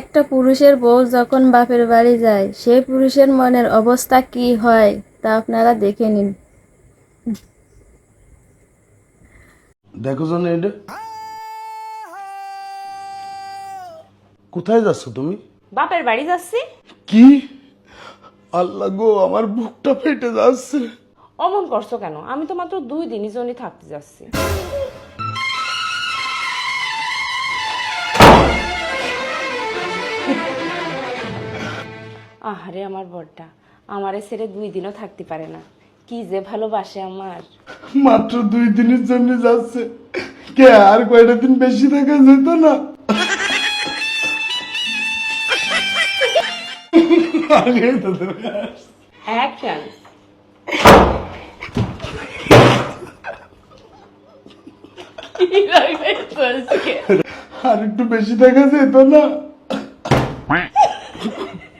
একটা পুরুষের বউ যখন বাপের বাড়ি যায় সেই পুরুষের মনের অবস্থা কি হয় তা আপনারা দেখে নিন। দেখো কোথায় যাচ্ছ তুমি? বাপের বাড়ি যাচ্ছি। কি? আল্লাহ গো আমার বুকটা ফেটে যাচ্ছে। অমন করছ কেন? আমি তো মাত্র দুই দিনই জনই থাকতে যাচ্ছি। আহারে আমার বড়টা আমারে ছেড়ে দুই দিনও থাকতে পারে না। কি যে ভালোবাসে আমার। মাত্র দুই দিনের জন্য যাচ্ছে। কে আর কয়টা দিন বেশি থাকা যেত না? অ্যাকশন আর একটু বেশি দেখা যেত না?